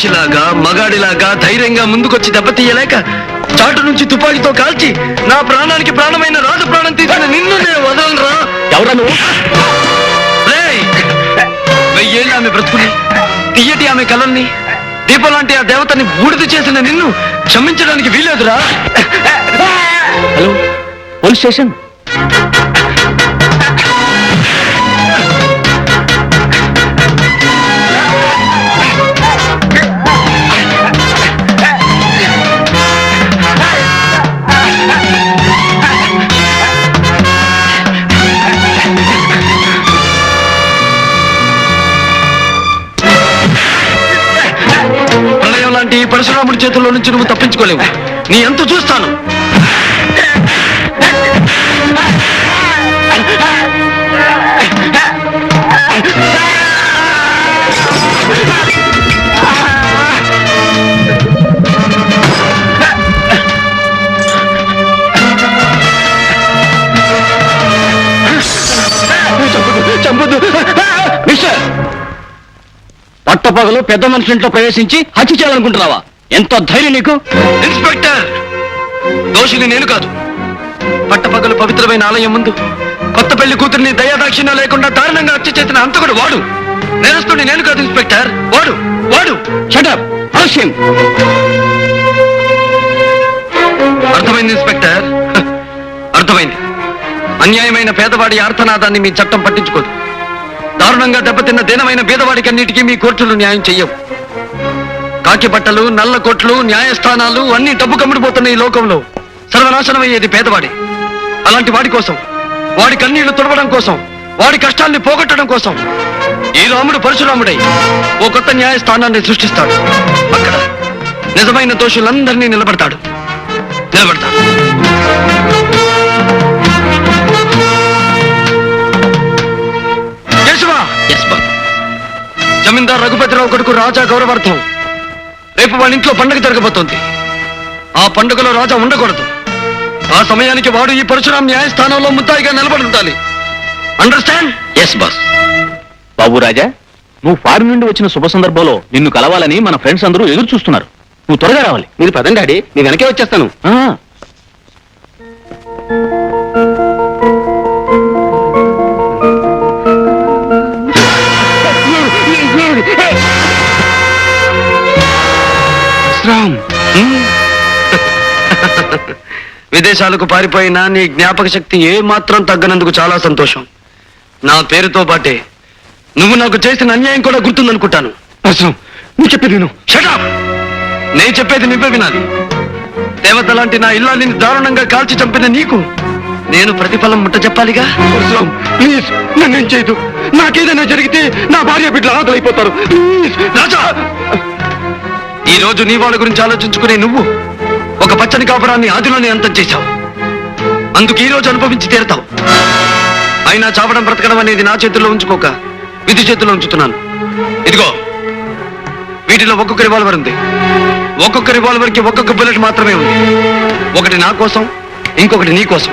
మనిషిలాగా మగాడిలాగా ధైర్యంగా ముందుకొచ్చి దెబ్బతీయలేక చాటు నుంచి తుపాకీతో కాల్చి నా ప్రాణానికి ప్రాణమైన రాజు ప్రాణం తీసిన నిన్ను నేను వదలరా ఎవరా నువ్వు? రేయ్! వెయ్యేళ్ళు ఆమె బ్రతుకుని తీయటి ఆమె కలల్ని దీపం లాంటి ఆ దేవతని బూడిద చేసిన నిన్ను క్షమించడానికి వీలేదురా హలో పోలీస్ స్టేషన్? పరశురాముడి చేతుల్లో నుంచి నువ్వు తప్పించుకోలేవు. నీ ఎంత చూస్తాను. పట్టపగలు పెద్ద మనిషి ఇంట్లో ప్రవేశించి హత్య చేయాలనుకుంటున్నావా? ఎంత ధైర్యం నీకు? ఇన్స్పెక్టర్! దోషిని నేను కాదు. పట్టపగలు పవిత్రమైన ఆలయం ముందు కొత్త పెళ్ళి కూతుర్ని దయాదాక్షిణ్యం లేకుండా దారుణంగా హత్య చేసిన అంతకుడు వాడు. నేరస్తుని నేను కాదు ఇన్స్పెక్టర్. వాడు వాడు. షటప్ ఆలస్యం అర్థమైంది ఇన్స్పెక్టర్? అర్థమైంది. అన్యాయమైన పేదవాడి ఆర్తనాదాన్ని మీ చట్టం పట్టించుకోదు. దారుణంగా దెబ్బతిన్న దీనమైన బీదవాడికి అన్నిటికీ మీ కోర్టులు న్యాయం చెయ్యవు. కాకి బట్టలు నల్ల కోట్లు న్యాయస్థానాలు అన్ని డబ్బు కమ్ముడిపోతున్న ఈ లోకంలో. సర్వనాశనం అయ్యేది పేదవాడి. అలాంటి వాడి కోసం వాడి కన్నీళ్ళు తుడవడం కోసం వాడి కష్టాల్ని పోగొట్టడం కోసం ఈ రాముడు పరశురాముడై ఓ కొత్త న్యాయస్థానాన్ని సృష్టిస్తాడు. అక్కడ నిజమైన దోషులందరినీ నిలబడతాడు. నిలబడతాడు. రాజా గౌరవార్థం. రేపు వాళ్ళ ఇంట్లో పండుగ జరగబోతోంది. ఆ పండుగలో రాజా ఉండకూడదు. ఆ సమయానికి వాడు ఈ పరశురాం న్యాయస్థానంలో ముద్దాయిగా నిలబడి ఉండాలి. అండర్స్టాండ్ ఎస్ బాస్ బాబు రాజా నువ్వు ఫారిన్ నుండి వచ్చిన శుభ సందర్భంలో నిన్ను కలవాలని మన ఫ్రెండ్స్ అందరూ ఎదురు చూస్తున్నారు నువ్వు త్వరగా రావాలి. మీరు పదండి డాడీ నేను వెనకే వచ్చేస్తాను. విదేశాలకు పారిపోయినా నీ జ్ఞాపక శక్తి ఏ మాత్రం తగ్గనందుకు చాలా సంతోషం. నా పేరుతో పాటే నువ్వు నాకు చేసిన అన్యాయం కూడా గుర్తుందనుకుంటాను. నువ్వు చెప్పేది నేను చెప్పేది నువ్వే వినాలి. దేవత లాంటి నా ఇల్లాలిని దారుణంగా కాల్చి చంపిన నీకు నేను ప్రతిఫలం ముట్ట చెప్పాలిగా? ప్లీజ్ నన్ను చేయదు నాకేదైనా జరిగితే నా భార్య బిడ్డలు ఆకలైపోతారు. ప్లీజ్. రాజా! ఈ రోజు నీ వాళ్ళ గురించి ఆలోచించుకునే నువ్వు ఒక పచ్చని కాపురాన్ని ఆదిలోనే అంతం చేశావు. అందుకు ఈ రోజు అనుభవించి తీరతావు. అయినా చావడం బ్రతకడం అనేది నా చేతుల్లో ఉంచుకోక విధి చేతుల్లో ఉంచుతున్నాను. ఇదిగో వీటిలో ఒక్కొక్క రివాల్వర్ ఉంది. ఒక్కొక్క రివాల్వర్కి ఒక్కొక్క బుల్లెట్ మాత్రమే ఉంది. ఒకటి నా కోసం ఇంకొకటి నీ కోసం.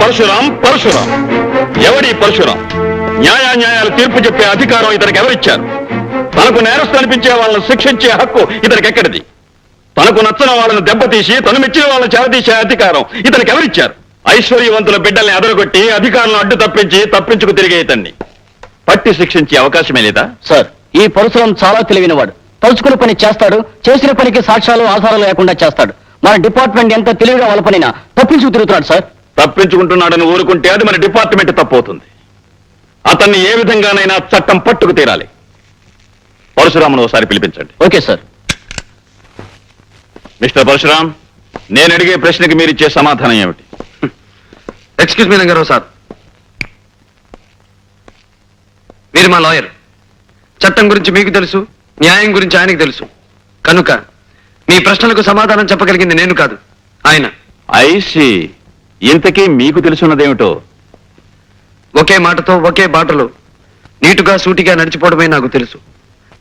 పరశురాం పరశురాం. ఎవడి పరశురాం? న్యాయాన్యాయాలు తీర్పు చెప్పే అధికారం ఇతనికి ఎవరిచ్చారు? తనకు నేరస్తు అనిపించే వాళ్ళని శిక్షించే హక్కు ఇతనికి ఎక్కడిది తనకు నచ్చిన వాళ్ళని దెబ్బతీసి తను మెచ్చిన వాళ్ళని చేరదీసే అధికారం ఇతనికి ఎవరిచ్చారు? ఐశ్వర్యవంతుల బిడ్డల్ని అదరగొట్టి అధికారులను అడ్డు తప్పించి తప్పించుకు తిరిగే ఇతన్ని. పట్టి శిక్షించే అవకాశమే లేదా? సార్ ఈ పరశురాం చాలా తెలివినవాడు. తలుచుకున్న పని చేస్తాడు చేసిన పనికి సాక్ష్యాలు ఆధారాలు లేకుండా చేస్తాడు. మన డిపార్ట్మెంట్ ఎంత తెలివిగా వాళ్ళ పనినా తప్పించుకు తిరుగుతున్నాడు సార్. తప్పించుకుంటున్నాడని ఊరుకుంటే అది మన డిపార్ట్మెంట్ తప్పవుతుంది. అతన్ని ఏ విధంగానైనా చట్టం పట్టుకు తీరాలి. పరశురామును ఒకసారి పిలిపించండి. Okay sir. మిస్టర్ పరశురాం నేను అడిగే ప్రశ్నకి మీరు ఇచ్చే సమాధానం ఏమిటి? Excuse me Rangarao sir. మీరు మా లాయర్. చట్టం గురించి మీకు తెలుసు న్యాయం గురించి ఆయనకు తెలుసు. కనుక మీ ప్రశ్నలకు సమాధానం చెప్పగలిగింది నేను కాదు ఆయన. ఐసి ఇంతకీ మీకు తెలుసున్నదేమిటో? ఒకే మాటతో ఒకే బాటలో నీటుగా సూటిగా నడిచిపోవడమే నాకు తెలుసు.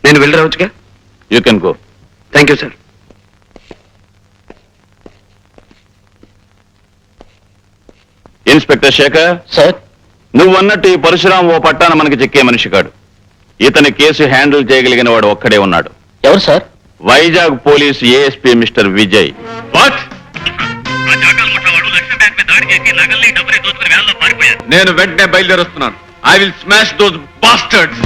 నేను వెళ్ళి రావచ్చుగా? You can go thank you sir inspector Sekhar sir నువ్వు అన్నట్టు ఈ పరశురాం ఓ పట్టాన మనకి చెక్కే మనిషి కాడు. ఇతని కేసు హ్యాండిల్ చేయగలిగిన వాడు ఒక్కడే ఉన్నాడు. ఎవరు sir Vizag police ASP mister Vijay. What నేను వెంటనే బయలుదేరొస్తున్నాను. I will smash those bastards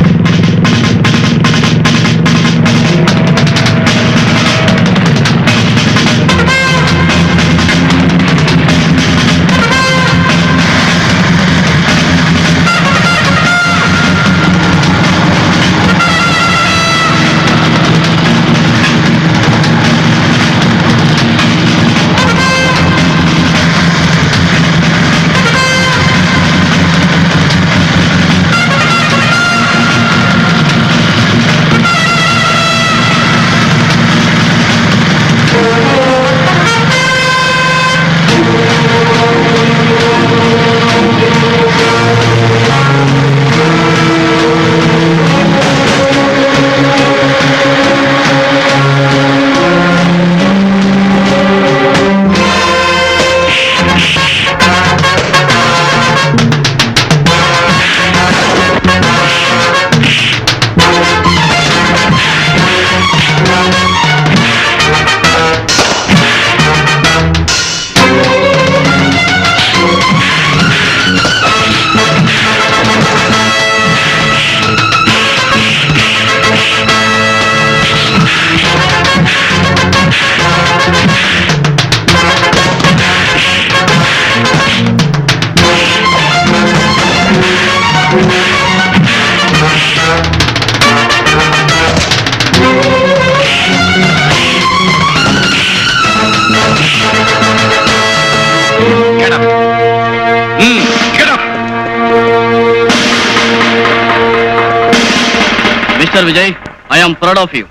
mister Vijay I'm proud of you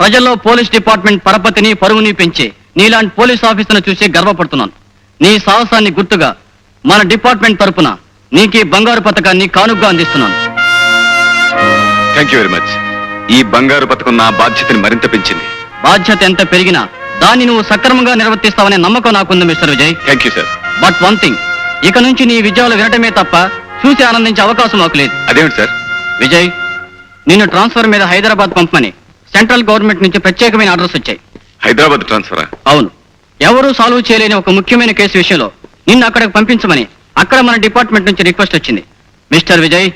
ప్రజల్లో పోలీస్ డిపార్ట్మెంట్ పరపతిని పరువుని పెంచే నీలాంటి పోలీస్ ఆఫీసర్ను చూసి గర్వపడుతున్నాను. నీ సాహసాన్ని గుర్తుగా మన డిపార్ట్మెంట్ తరపున నీకు బంగారు పథకాన్ని కానుగ్గా అందిస్తున్నాను. థ్యాంక్ యూ వెరీ మచ్ ఈ బంగారు పథకం నా బాధ్యతని మరింత పెంచింది. బాధ్యత ఎంత పెరిగినా దాన్ని నువ్వు సక్రమంగా నిర్వర్తిస్తావనే నమ్మకం నాకుంది mister Vijay. Thank you sir but one thing ఇక నుంచి నీ విజయాలు వినటమే తప్ప చూసి ఆనందించే అవకాశం మాకు లేదు. అదేమిటి సార్ విజయ్ నిన్ను ట్రాన్స్ఫర్ మీద హైదరాబాద్ పంపమని సెంట్రల్ గవర్నమెంట్ నుంచి ప్రత్యేకమైన ఆర్డర్స్ వచ్చాయి. హైదరాబాద్ ట్రాన్స్ఫరా? అవును. ఎవరూ సాల్వ్ చేయలేని ఒక ముఖ్యమైన కేసు విషయంలో నిన్ను అక్కడికి పంపించమని అక్కడ మన డిపార్ట్మెంట్ నుంచి రిక్వెస్ట్ వచ్చింది. మిస్టర్ విజయ్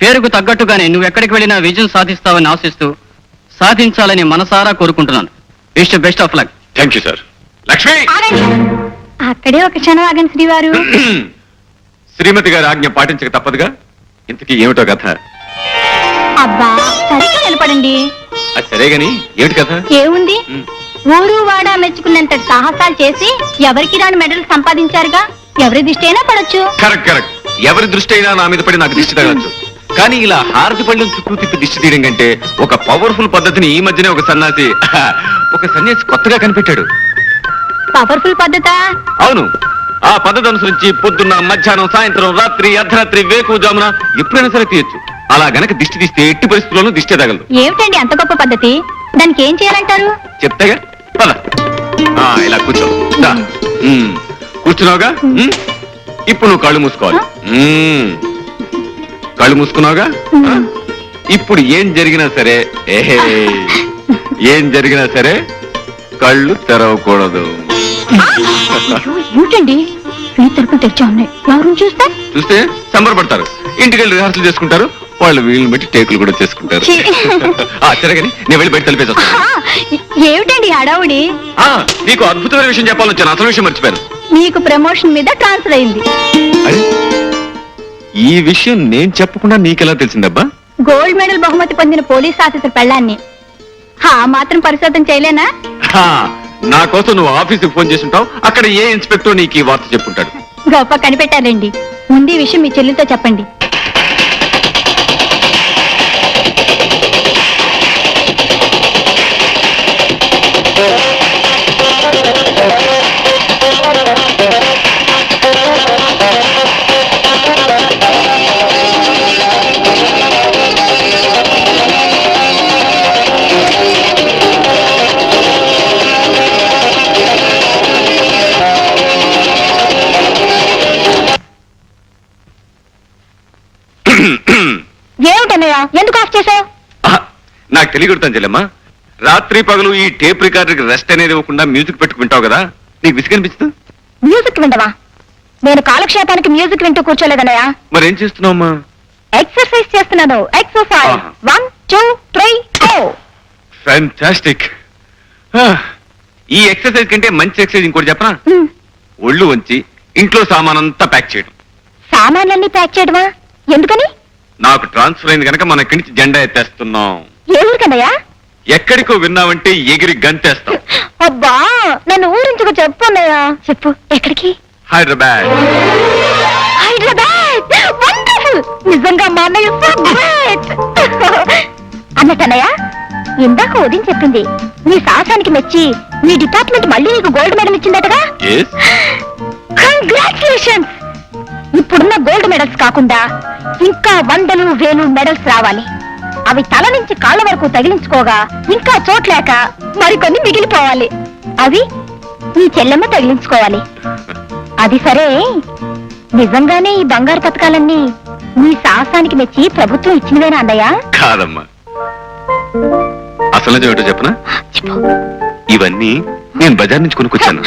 పేరుకు తగ్గట్టుగానే నువ్వు ఎక్కడికి వెళ్ళినా విజయం సాధిస్తావని ఆశిస్తూ సాధించాలని మనసారా కోరుకుంటున్నాను. Wish best of luck. Thank you sir Lakshmi! అక్కడే ఒక క్షణం ఆగండి శ్రీవారు. శ్రీమతి గారి ఆజ్ఞ పాటించక తప్పదుగా? ఇంతకీ ఏమిటో కథ? అబ్బా సరిగ్గా నిలబడండి. అది సరే గాని ఏమిటి కథ? ఏముంది? ఊరు వాడా మెచ్చుకున్నంత సాహసాలు చేసి ఎవరికి రాని మెడల్ సంపాదించారుగా? ఎవరి దిష్టి అయినా పడొచ్చు. Correct correct. ఎవరి దృష్టి అయినా నా మీద పడి నాకు దిష్టి తగలచ్చు. కానీ ఇలా హారతి పళ్ళెం చుట్టూ తిప్పి దిష్టి తీయడం కంటే ఒక పవర్ఫుల్ పద్ధతిని ఈ మధ్యనే ఒక సన్యాసి ఒక సన్యాసి కొత్తగా కనిపెట్టాడు. పవర్ఫుల్ పద్ధత? అవును. ఆ పద్ధతి అనుసరించి పొద్దున్న మధ్యాహ్నం సాయంత్రం రాత్రి అర్ధరాత్రి వేకువజామున ఎప్పుడైనా సరే తీయొచ్చు. అలా గనక దిష్టి తీస్తే ఎట్టి పరిస్థితుల్లోనూ దిష్టి తగలదు. ఏమిటండి అంత గొప్ప పద్ధతి? దానికి ఏం చేయాలంటారు? చెప్తాగా పద. ఆ, ఇలా కూర్చో. దా. ఉమ్. కూర్చున్నావుగా? ఉమ్. ఇప్పుడు నువ్వు కళ్ళు మూసుకోవాలి. ఉమ్. కళ్ళు మూసుకున్నావుగా? ఆ? ఇప్పుడు ఏం జరిగినా సరే ఏహే ఏం జరిగినా సరే కళ్ళు తెరవకూడదు. అయ్యో, ఏమిటండి? ఈ తలుపులు తెరిచా ఉన్నాయి. ఎవరు చూస్తా? చూస్తే సంబరపడతారు. ఇంటికి వెళ్ళి రిహార్సల్ చేసుకుంటారు. వాళ్ళు వీళ్ళని బట్టి టేకులు కూడా చేసుకుంటారు. ఛీ. ఆ తిరగని. నేను వెళ్ళి బయట తలిపేసి వస్తాను. ఏమిటండి హడావుడి? ఆ నీకు అద్భుతమైన విషయం చెప్పాలని వచ్చాను. అసలు విషయం మర్చిపోయాను. మీకు ప్రమోషన్ మీద ట్రాన్స్ఫర్ అయింది. అరే ఈ విషయం నేను చెప్పకుండా నీకెలా తెలిసిందబ్బా? గోల్డ్ మెడల్ బహుమతి పొందిన పోలీస్ ఆఫీసర్ పెళ్ళాన్ని. ఆ మాత్రం పరిశోధన చేయలేనా? హా, నా కోసం నువ్వు ఆఫీస్కి ఫోన్ చేసి ఉంటావు. అక్కడ ఏ ఇన్స్పెక్టర్ నీకు ఈ వార్త చెప్పుంటాడు? గొప్ప కనిపెట్టారండి. ముందు ఈ విషయం మీ చెల్లితో చెప్పండి. తెలియకొడతాను చెల్లెమ్మా. రాత్రి పగలు ఈ టేప్ రికార్డర్కి రెస్ట్ అనేది ఇవ్వకుండా మ్యూజిక్ పెట్టుకుంటావు కదా? నీకు విసిగి అనిపిస్తుంది? మ్యూజిక్ వింటవా నేను కాలక్షేపానికి మ్యూజిక్ వింటూ కూర్చోలేదన్నయ్య మరేం చేస్తున్నావమ్మా? ఎక్సర్సైజ్ చేస్తున్నాను. Exercise. One two three fantastic ఈ ఎక్సర్సైజ్ కంటే మంచి ఎక్సర్సైజ్ ఇంకోటి చెప్పనా? ఒళ్ళు వంచి ఇంట్లో సామానంతా ప్యాక్ చేయడం. సామాన్లన్నీ ప్యాక్ చేయడమా? ఎందుకని? నాకు ట్రాన్స్ఫర్ అయింది కనుక మన ఇక్కడి నుంచి జెండా ఎత్తేస్తున్నాం. ఏ ఊరికన్నయ్యా ఎక్కడికో విన్నావంటే ఎగిరి గంతేస్తాం. అబ్బా నన్ను ఊరించుకు చెప్పు అన్నయ్య చెప్పు ఎక్కడికి? హైదరాబాద్. హైదరాబాద్! వండర్ఫుల్! నిజంగా మా అన్నయ్య great. అన్నట్టన్నయ్య ఇందాక ఉదయం చెప్పింది నీ సాహసానికి మెచ్చి మీ డిపార్ట్మెంట్ మళ్ళీ నీకు గోల్డ్ మెడల్ ఇచ్చిందటగా? ఎస్ కంగ్రాచులేషన్స్ ఇప్పుడున్న గోల్డ్ మెడల్స్ కాకుండా ఇంకా వందలు వేలు మెడల్స్ రావాలి. అవి తల నుంచి కాళ్ళ వరకు తగిలించుకోగా ఇంకా చోట్లేక మరికొన్ని మిగిలిపోవాలి. అవి నీ చెల్లెమ్మ తగిలించుకోవాలి. అది సరే. నిజంగానే ఈ బంగారు పథకాలన్నీ నీ సాహసానికి మెచ్చి ప్రభుత్వం ఇచ్చినవేనా అన్నయ్య? కాదమ్మా. అసలు చెప్పనా? చెప్పు. ఇవన్నీ నేను బజార్ నుంచి కొనుక్కొచ్చాను.